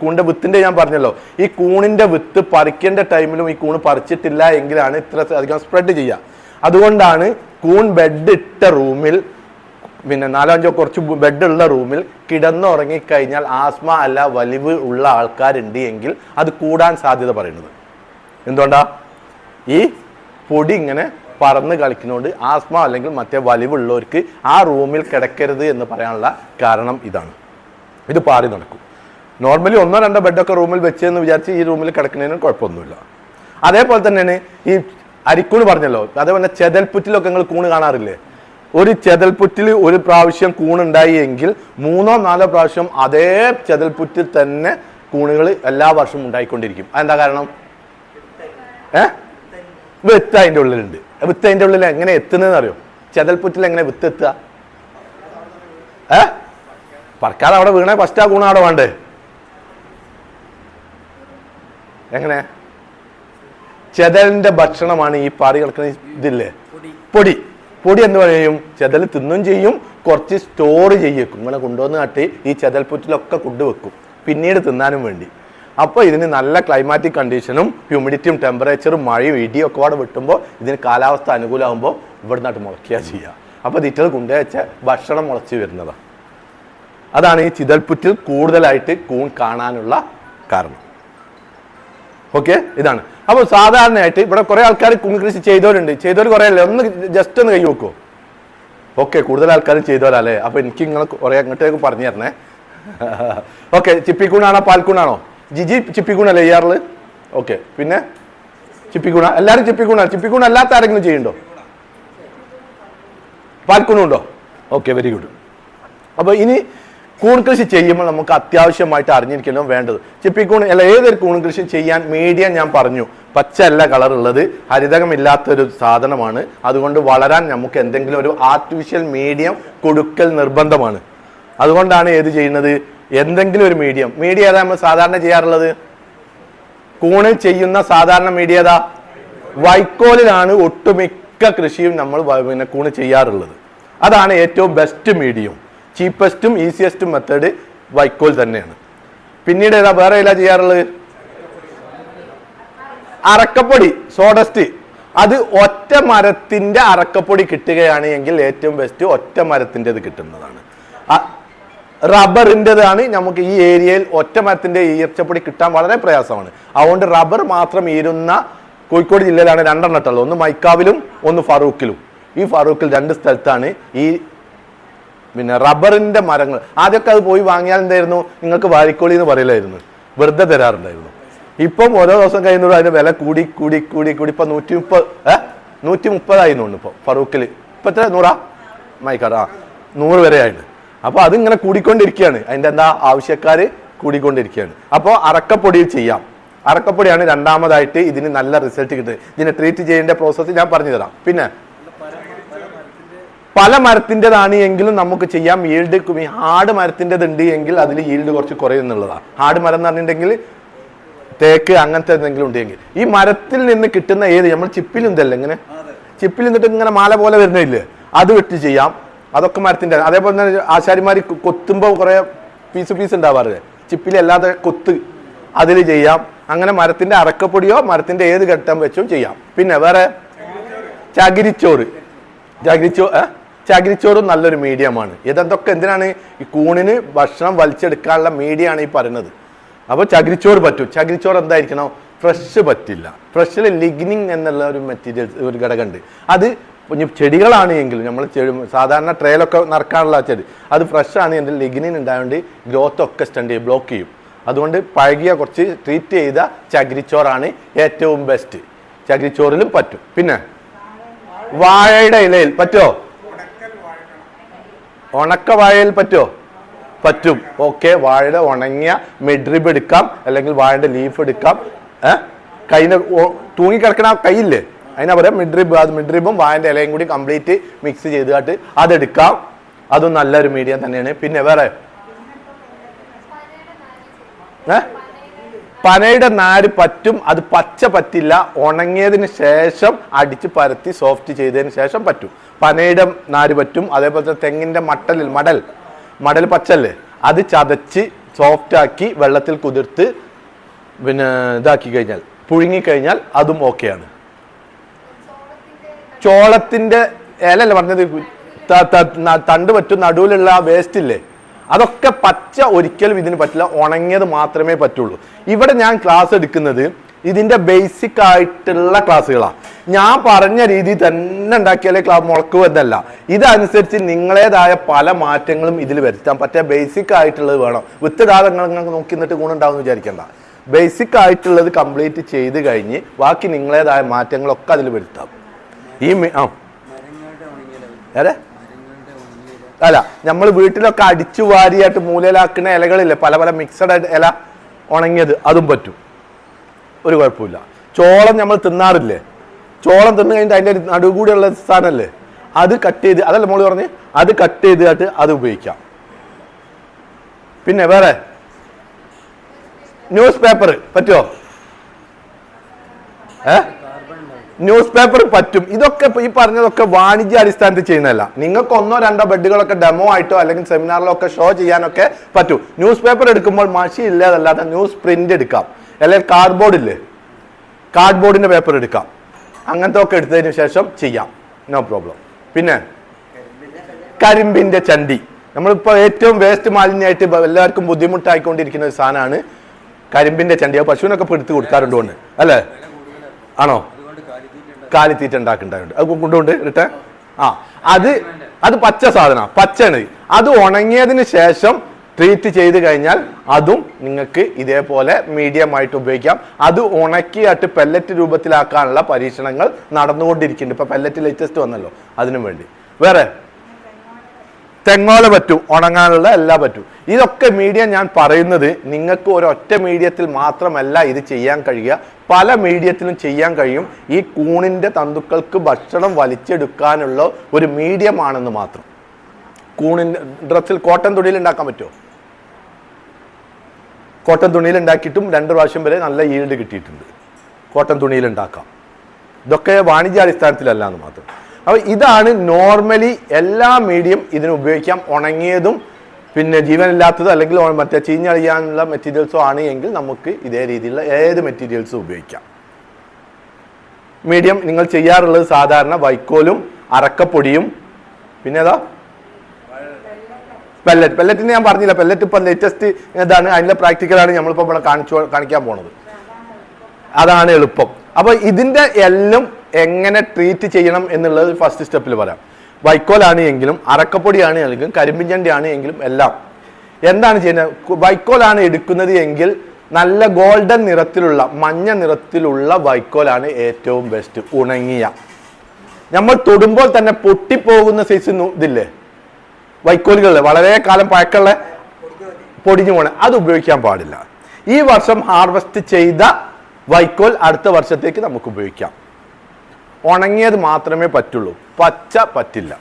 കൂണിന്റെ വിത്തിന്റെ ഞാൻ പറഞ്ഞല്ലോ. ഈ കൂണിന്റെ വിത്ത് പറിക്കേണ്ട ടൈമിലും ഈ കൂണ് പറിച്ചിട്ടില്ല എങ്കിലാണ് ഇത്ര അധികം സ്പ്രെഡ് ചെയ്യുക അതുകൊണ്ടാണ് കൂൺ ബെഡ് ഇട്ട റൂമിൽ പിന്നെ നാലോ അഞ്ചോ കുറച്ച് ബെഡ് ഉള്ള റൂമിൽ കിടന്നുറങ്ങിക്കഴിഞ്ഞാൽ ആസ്മ അല്ല വലിവ് ഉള്ള ആൾക്കാരുണ്ട് എങ്കിൽ അത് കൂടാൻ സാധ്യത പറയുന്നത്. എന്തുകൊണ്ടാ? ഈ പൊടി ഇങ്ങനെ പറന്ന് കളിക്കുന്നതുകൊണ്ട് ആസ്മ അല്ലെങ്കിൽ മറ്റേ വലിവുള്ളവർക്ക് ആ റൂമിൽ കിടക്കരുത് എന്ന് പറയാനുള്ള കാരണം ഇതാണ്. ഇത് പാറി നടക്കും. നോർമലി ഒന്നോ രണ്ടോ ബെഡൊക്കെ റൂമിൽ വെച്ചെന്ന് വിചാരിച്ച് ഈ റൂമിൽ കിടക്കുന്നതിന് കുഴപ്പമൊന്നുമില്ല. അതേപോലെ തന്നെയാണ് ഈ അരിക്കൂണ് പറഞ്ഞല്ലോ അതേപോലെ ചെതൽപ്പുറ്റിലൊക്കെ നിങ്ങൾ കൂണ് കാണാറില്ലേ? ഒരു ചെതൽപ്പുറ്റിൽ ഒരു പ്രാവശ്യം കൂണുണ്ടായി എങ്കിൽ മൂന്നോ നാലോ പ്രാവശ്യം അതേ ചെതൽപ്പുറ്റിൽ തന്നെ കൂണുകൾ എല്ലാ വർഷവും ഉണ്ടായിക്കൊണ്ടിരിക്കും. അതെന്താ കാരണം? ഏ? വിത്ത് അതിന്റെ ഉള്ളിലുണ്ട്. വിത്ത് അതിന്റെ ഉള്ളിൽ എങ്ങനെ എത്തുന്നതെന്ന് അറിയോ? ചെതൽപ്പുറ്റിൽ എങ്ങനെ വിത്ത് എത്തുക? ഏ? പറക്കാതെ അവിടെ വീണേ ഫസ്റ്റ് ആ കൂണ അവിടെ വേണ്ടേ എങ്ങനെ? ചെതലിന്റെ ഭക്ഷണമാണ് ഈ പാറി കിടക്കുന്ന ഇതില്ലേ? പൊടി. പൊടി. എന്ന് പറയും. ചെതൽ തിന്നും ചെയ്യും കുറച്ച് സ്റ്റോർ ചെയ്യേക്കും. ഇങ്ങനെ കൊണ്ടുവന്ന് കാട്ടി ഈ ചെതൽപ്പുറ്റിലൊക്കെ കൊണ്ടുവെക്കും പിന്നീട് തിന്നാനും വേണ്ടി. അപ്പോൾ ഇതിന് നല്ല ക്ലൈമാറ്റിക് കണ്ടീഷനും ഹ്യൂമിഡിറ്റിയും ടെമ്പറേച്ചറും മഴയും ഇടിയും ഒക്കെ അവിടെ വെട്ടുമ്പോൾ ഇതിന് കാലാവസ്ഥ അനുകൂലമാകുമ്പോൾ ഇവിടെ നിന്നായിട്ട് മുളയ്ക്കുക ചെയ്യുക അപ്പോൾ ഇതിറ്റത് കൊണ്ടുവച്ച ഭക്ഷണം മുളച്ച് വരുന്നതാണ് അതാണ് ഈ ചിതൽപ്പുറ്റിൽ കൂടുതലായിട്ട് കൂൺ കാണാനുള്ള കാരണം. ഓക്കെ? ഇതാണ്. അപ്പോൾ സാധാരണയായിട്ട് ഇവിടെ കുറെ ആൾക്കാർ കുങ്ങി കൃഷി ചെയ്തവരുണ്ട്. ചെയ്തവർ കുറേ അല്ലേ ഒന്ന് ജസ്റ്റ് ഒന്ന് കൈ വെക്കുമോ ഓക്കെ കൂടുതൽ ആൾക്കാരും ചെയ്തവരല്ലേ? അപ്പോൾ എനിക്ക് നിങ്ങൾ കുറേ അങ്ങോട്ടേക്ക് പറഞ്ഞു തരണേ. ഓക്കെ ചിപ്പിക്കൂണാണോ പാൽക്കൂണാണോ? ജിജി ചിപ്പിക്കൂണല്ലേ ചെയ്യാറുള്ളത് ഓക്കെ പിന്നെ? ചിപ്പിക്കൂണ എല്ലാവരും ചിപ്പിക്കൂണ ചിപ്പിക്കൂണ അല്ലാത്ത ആരെങ്കിലും ചെയ്യുന്നുണ്ടോ? പാൽക്കൂണുണ്ടോ? ഓക്കെ വെരി ഗുഡ് അപ്പോൾ ഇനി കൂൺ കൃഷി ചെയ്യുമ്പോൾ നമുക്ക് അത്യാവശ്യമായിട്ട് അറിഞ്ഞിരിക്കലോ വേണ്ടത്. ചിപ്പിക്കൂൺ അല്ല ഏതൊരു കൂൺ കൃഷി ചെയ്യാൻ മീഡിയം ഞാൻ പറഞ്ഞു. പച്ച അല്ല കളർ ഉള്ളത്. ഹരിതകമില്ലാത്തൊരു സാധനമാണ്. അതുകൊണ്ട് വളരാൻ നമുക്ക് എന്തെങ്കിലും ഒരു ആർട്ടിഫിഷ്യൽ മീഡിയം കൊടുക്കൽ നിർബന്ധമാണ്. അതുകൊണ്ടാണ് ഏത് ചെയ്യുന്നത്? എന്തെങ്കിലും ഒരു മീഡിയം മീഡിയ ഏതാ നമ്മൾ സാധാരണ ചെയ്യാറുള്ളത്? കൂണിൽ ചെയ്യുന്ന സാധാരണ മീഡിയ ഏതാ? വൈക്കോലിലാണ് ഒട്ടുമിക്ക കൃഷിയും നമ്മൾ പിന്നെ കൂണ് ചെയ്യാറുള്ളത്. അതാണ് ഏറ്റവും ബെസ്റ്റ് മീഡിയം ചീപ്പസ്റ്റും ഈസിയസ്റ്റും മെത്തേഡ് വൈക്കോൽ തന്നെയാണ്. പിന്നീട് ഏതാ വേറെ ഏതാ ചെയ്യാറുള്ളത്? അറക്കപ്പൊടി സോഡസ്റ്റ് അത് ഒറ്റ മരത്തിന്റെ അറക്കപ്പൊടി കിട്ടുകയാണ് എങ്കിൽ ഏറ്റവും ബെസ്റ്റ് ഒറ്റ മരത്തിന്റെത് കിട്ടുന്നതാണ്. റബ്ബറിന്റെതാണ് നമുക്ക് ഈ ഏരിയയിൽ ഒറ്റ മരത്തിന്റെ ഈർച്ചപ്പൊടി കിട്ടാൻ വളരെ പ്രയാസമാണ്. അതുകൊണ്ട് റബ്ബർ മാത്രം ഈരുന്ന കോഴിക്കോട് ജില്ലയിലാണ് രണ്ടെണ്ണം ഒന്ന് മൈക്കാവിലും ഒന്ന് ഫറൂഖിലും. ഈ ഫറൂഖിൽ രണ്ട് സ്ഥലത്താണ് ഈ പിന്നെ റബ്ബറിന്റെ മരങ്ങൾ. ആദ്യമൊക്കെ അത് പോയി വാങ്ങിയാൽ എന്തായിരുന്നു? നിങ്ങൾക്ക് വാരിക്കോളി എന്ന് പറയില്ലായിരുന്നു വെറുതെ തരാറുണ്ടായിരുന്നു. ഇപ്പം ഓരോ ദിവസം കഴിയുന്നതും അതിന്റെ വില കൂടി കൂടി കൂടി കൂടി. ഇപ്പൊ നൂറ്റി മുപ്പത് ഏ? നൂറ്റി മുപ്പതായിരുന്നു ഇപ്പൊ ഫറൂഖിൽ. ഇപ്പൊ എത്ര? നൂറാ? മൈക്കാട് ആ. നൂറ് വരെ ആയിട്ട് അപ്പൊ അതിങ്ങനെ കൂടിക്കൊണ്ടിരിക്കുകയാണ്. അതിന്റെ എന്താ? ആവശ്യക്കാര് കൂടിക്കൊണ്ടിരിക്കുകയാണ്. അപ്പോൾ അറക്കപ്പൊടി ചെയ്യാം. അറക്കപ്പൊടിയാണ് രണ്ടാമതായിട്ട് ഇതിന് നല്ല റിസൾട്ട് കിട്ടുന്നത്. ഇതിനെ ട്രീറ്റ് ചെയ്യേണ്ട പ്രോസസ്സ് ഞാൻ പറഞ്ഞു തരാം പിന്നെ പല മരത്തിന്റെതാണ് എങ്കിലും നമുക്ക് ചെയ്യാം. ഈൽഡ് ഹാർഡ് മരത്തിന്റെത് ഉണ്ട് എങ്കിൽ അതിൽ ഈൽഡ് കുറച്ച് കുറയുന്നുള്ളതാണ് ഹാർഡ് മരം എന്ന് പറഞ്ഞിട്ടുണ്ടെങ്കിൽ തേക്ക് അങ്ങനത്തെ എന്തെങ്കിലും ഉണ്ടെങ്കിൽ ഈ മരത്തിൽ നിന്ന് കിട്ടുന്ന ഏത്? നമ്മൾ എങ്ങനെ ഇങ്ങനെ? ചിപ്പിൽ നിന്നിട്ട് ഇങ്ങനെ മാല പോലെ വരുന്നില്ലേ അത് വെട്ടി ചെയ്യാം. അതൊക്കെ മരത്തിന്റെ അതേപോലെ തന്നെ ആശാരിമാർ കൊത്തുമ്പോൾ കുറേ പീസ് പീസ് ഉണ്ടാവാറ്. ചിപ്പിലല്ലാതെ കൊത്ത് അതിൽ ചെയ്യാം. അങ്ങനെ മരത്തിന്റെ അറക്കപ്പൊടിയോ മരത്തിന്റെ ഏത് ഘട്ടം വെച്ചോ ചെയ്യാം. പിന്നെ വേറെ ചകിരിച്ചോറ്. ചകിരിച്ചോ ഏ? ചകിരിച്ചോറും നല്ലൊരു മീഡിയമാണ്. ഇതെന്തൊക്കെ? എന്തിനാണ് ഈ കൂണിന് ഭക്ഷണം വലിച്ചെടുക്കാനുള്ള മീഡിയമാണ് ഈ പറയുന്നത്. അപ്പോൾ ചകിരിച്ചോറ് പറ്റും. ചകിരിച്ചോറ് എന്തായിരിക്കണം? ഫ്രഷ് പറ്റില്ല. ഫ്രഷിൽ ലിഗ്നിങ് എന്നുള്ള ഒരു മെറ്റീരിയൽ ഒരു ഘടകമുണ്ട്. അത് ഇനി ചെടികളാണ് എങ്കിലും നമ്മൾ ചെടി സാധാരണ ട്രെയിലൊക്കെ നടക്കാനുള്ള ചെടി അത് ഫ്രഷാണ്. എന്റെ എങ്കിൽ ലിഗ്നിൻ ഉണ്ടായതുകൊണ്ട് ഗ്രോത്ത് ഒക്കെ സ്റ്റണ്ട് ചെയ്യും ബ്ലോക്ക് ചെയ്യും. അതുകൊണ്ട് പഴകിയ കുറച്ച് ട്രീറ്റ് ചെയ്ത ചകിരിച്ചോറാണ് ഏറ്റവും ബെസ്റ്റ്. ചകിരിച്ചോറിലും പറ്റും. പിന്നെ വാഴയുടെ ഇലയിൽ പറ്റുമോ ഉണക്ക വാഴയിൽ പറ്റുമോ പറ്റും. ഓക്കെ വാഴയുടെ ഉണങ്ങിയ മെഡ്രിബ് എടുക്കാം അല്ലെങ്കിൽ വാഴയുടെ ലീഫ് എടുക്കാം. ഏഹ് കൈന് തൂങ്ങിക്കിടക്കണ ആ കൈയില്ലേ? അതിനാ പറയാം മിഡ്രിബ് അത് മിഡ്രിബും വാഴന്റെ ഇലയും കൂടി കംപ്ലീറ്റ് മിക്സ് ചെയ്തിട്ട് അതെടുക്കാം. അതും നല്ലൊരു മീഡിയം തന്നെയാണ്. പിന്നെ വേറെ? ഏ? പനയുടെ നാര് പറ്റും അത് പച്ച പറ്റില്ല. ഉണങ്ങിയതിന് ശേഷം അടിച്ച് പരത്തി സോഫ്റ്റ് ചെയ്തതിന് ശേഷം പറ്റും. പനയുടെ നാര് പറ്റും അതേപോലെ തന്നെ തെങ്ങിന്റെ മട്ടലിൽ മടൽ. മടൽ പച്ചല്ലേ? അത് ചതച്ച് സോഫ്റ്റ് ആക്കി വെള്ളത്തിൽ കുതിർത്ത് പിന്നെ ഇതാക്കി കഴിഞ്ഞാൽ പുഴുങ്ങിക്കഴിഞ്ഞാൽ അതും ഓക്കെയാണ് ചോളത്തിന്റെ ഇലല്ലേ പറഞ്ഞത്? തണ്ട് പറ്റും നടുവിലുള്ള വേസ്റ്റ് ഇല്ലേ? അതൊക്കെ പച്ച ഒരിക്കലും ഇതിന് പറ്റില്ല. ഉണങ്ങിയത് മാത്രമേ പറ്റുള്ളൂ. ഇവിടെ ഞാൻ ക്ലാസ് എടുക്കുന്നത് ഇതിന്റെ ബേസിക് ആയിട്ടുള്ള ക്ലാസ്സുകളാണ് ഞാൻ പറഞ്ഞ രീതി തന്നെ ഉണ്ടാക്കിയാലേ ക്ലാസ് മുളക്കൂ എന്നല്ല. ഇതനുസരിച്ച് നിങ്ങളേതായ പല മാറ്റങ്ങളും ഇതിൽ വരുത്താൻ പറ്റിയ ബേസിക് ആയിട്ടുള്ളത് വേണം. വിത്തിടാതെ നിങ്ങൾ ഇങ്ങനെ നോക്കി നിന്നിട്ട് ഗുണമുണ്ടാവും വിചാരിക്കണ്ട. ബേസിക് ആയിട്ടുള്ളത് കംപ്ലീറ്റ് ചെയ്ത് കഴിഞ്ഞ് ബാക്കി നിങ്ങളേതായ മാറ്റങ്ങളൊക്കെ അതിൽ വരുത്താം. ഈ ആ. ഏതെ അല്ല നമ്മൾ വീട്ടിലൊക്കെ അടിച്ചു വാരിയായിട്ട് മൂലയിലാക്കുന്ന ഇലകളില്ലേ പല പല മിക്സഡ് ഇല ഉണങ്ങിയത് അതും പറ്റും. ഒരു കുഴപ്പമില്ല. ചോളം നമ്മൾ തിന്നാറില്ലേ? ചോളം തിന്നു കഴിഞ്ഞിട്ട് അതിന്റെ നടുവ് സ്ഥാനമല്ലേ അത് കട്ട് ചെയ്ത് അതല്ല മോൾ പറഞ്ഞ്? അത് കട്ട് ചെയ്തിട്ട് അത് ഉപയോഗിക്കാം. പിന്നെ വേറെ? ന്യൂസ് പേപ്പർ പറ്റുമോ ഏ? ന്യൂസ് പേപ്പർ പറ്റും. ഇതൊക്കെ ഈ പറഞ്ഞതൊക്കെ വാണിജ്യ അടിസ്ഥാനത്തിൽ ചെയ്യുന്നതല്ല. നിങ്ങൾക്ക് ഒന്നോ രണ്ടോ ബെഡുകളൊക്കെ ഡെമോ ആയിട്ടോ അല്ലെങ്കിൽ സെമിനാറിലോ ഒക്കെ ഷോ ചെയ്യാനൊക്കെ പറ്റും. ന്യൂസ് പേപ്പർ എടുക്കുമ്പോൾ മഷി ഇല്ലാതല്ലാതെ ന്യൂസ് പ്രിന്റ് എടുക്കാം. അല്ലെങ്കിൽ കാർഡ്ബോർഡ് ഇല്ലേ? കാർഡ്ബോർഡിന്റെ പേപ്പർ എടുക്കാം. അങ്ങനത്തെ ഒക്കെ എടുത്തതിന് ശേഷം ചെയ്യാം. നോ പ്രോബ്ലം പിന്നെ? കരിമ്പിന്റെ ചണ്ടി. നമ്മളിപ്പോൾ ഏറ്റവും വേസ്റ്റ് മാലിന്യമായിട്ട് എല്ലാവർക്കും ബുദ്ധിമുട്ടായിക്കൊണ്ടിരിക്കുന്ന ഒരു സാധനമാണ് കരിമ്പിന്റെ ചണ്ടി. പശുവിനൊക്കെ ഇപ്പൊ എടുത്ത് കൊടുക്കാറുണ്ട് അല്ലേ? ആണോ? കാലിത്തീറ്റ ഉണ്ടാക്കുന്നുണ്ടായിട്ടുണ്ട് അത് കൊണ്ടുകൊണ്ട് ഇട്ടേ ആ. അത് അത് പച്ച സാധന പച്ചയാണ്. അത് ഉണങ്ങിയതിന് ശേഷം ട്രീറ്റ് ചെയ്ത് കഴിഞ്ഞാൽ അതും നിങ്ങൾക്ക് ഇതേപോലെ മീഡിയം ആയിട്ട് ഉപയോഗിക്കാം. അത് ഉണക്കിയായിട്ട് പെല്ലറ്റ് രൂപത്തിലാക്കാനുള്ള പരീക്ഷണങ്ങൾ നടന്നുകൊണ്ടിരിക്കുന്നുണ്ട്. ഇപ്പൊ പെല്ലറ്റ് ലേറ്റസ്റ്റ് വന്നല്ലോ അതിനു വേണ്ടി. വേറെ? തെങ്ങോല പറ്റും ഉണങ്ങാനുള്ള എല്ലാം പറ്റും. ഇതൊക്കെ മീഡിയ ഞാൻ പറയുന്നത് നിങ്ങൾക്ക് ഒരൊറ്റ മീഡിയത്തിൽ മാത്രമല്ല ഇത് ചെയ്യാൻ കഴിയുക. പല മീഡിയത്തിലും ചെയ്യാൻ കഴിയും. ഈ കൂണിന്റെ തന്തുക്കൾക്ക് ഭക്ഷണം വലിച്ചെടുക്കാനുള്ള ഒരു മീഡിയമാണെന്ന് മാത്രം. കൂണിന്റെ ഡ്രസ്സിൽ കോട്ടൺ തുണിയിൽ ഉണ്ടാക്കാൻ പറ്റുമോ? കോട്ടൺ തുണിയിൽ ഉണ്ടാക്കിയിട്ടും രണ്ട് പ്രാവശ്യം വരെ നല്ല ഈൽഡ് കിട്ടിയിട്ടുണ്ട്. കോട്ടൺ തുണിയിൽ ഉണ്ടാക്കാം. ഇതൊക്കെ വാണിജ്യാടിസ്ഥാനത്തിലല്ല എന്ന് മാത്രം. അപ്പോൾ ഇതാണ് നോർമലി എല്ലാ മീഡിയം ഇതിന് ഉപയോഗിക്കാം. ഉണങ്ങിയതും പിന്നെ ജീവനില്ലാത്തതും അല്ലെങ്കിൽ മറ്റേ ചീഞ്ഞളിയാനുള്ള മെറ്റീരിയൽസോ ആണ് എങ്കിൽ നമുക്ക് ഇതേ രീതിയിലുള്ള ഏത് മെറ്റീരിയൽസും ഉപയോഗിക്കാം. മീഡിയം നിങ്ങൾ ചെയ്യാറുള്ളത് സാധാരണ വൈക്കോലും അറക്കപ്പൊടിയും പിന്നെ ഏതാ? പെല്ലറ്റ് പെല്ലറ്റിന് ഞാൻ പറഞ്ഞില്ല. പെല്ലറ്റ് ഇപ്പം ലേറ്റസ്റ്റ് ഇതാണ്. അതിന്റെ പ്രാക്ടിക്കലാണ് നമ്മളിപ്പോൾ ഇവിടെ കാണിച്ചു കാണിക്കാൻ പോണത്. അതാണ് എളുപ്പം. അപ്പോൾ ഇതിന്റെ എല്ലാം എങ്ങനെ ട്രീറ്റ് ചെയ്യണം എന്നുള്ളത് ഫസ്റ്റ് സ്റ്റെപ്പിൽ പറയാം. വൈക്കോലാണ് എങ്കിലും അറക്കപ്പൊടിയാണ് എങ്കിലും കരിമ്പിഞ്ചണ്ടിയാണ് എങ്കിലും എല്ലാം. എന്താണ് ചെയ്യുന്നത്? വൈക്കോലാണ് എടുക്കുന്നത് എങ്കിൽ നല്ല ഗോൾഡൻ നിറത്തിലുള്ള മഞ്ഞ നിറത്തിലുള്ള വൈക്കോലാണ് ഏറ്റവും ബെസ്റ്റ് ഉണങ്ങിയ. നമ്മൾ തൊടുമ്പോൾ തന്നെ പൊട്ടിപ്പോകുന്ന സൈസ് ഇതില്ലേ? വൈക്കോലുകളിൽ വളരെ കാലം പഴക്കമുള്ള പൊടിഞ്ഞു പോണ അത് ഉപയോഗിക്കാൻ പാടില്ല. ഈ വർഷം ഹാർവെസ്റ്റ് ചെയ്ത വൈക്കോൽ അടുത്ത വർഷത്തേക്ക് നമുക്ക് ഉപയോഗിക്കാം. ഉണങ്ങിയത് മാത്രമേ പറ്റുള്ളൂ. പച്ച പറ്റില്ല.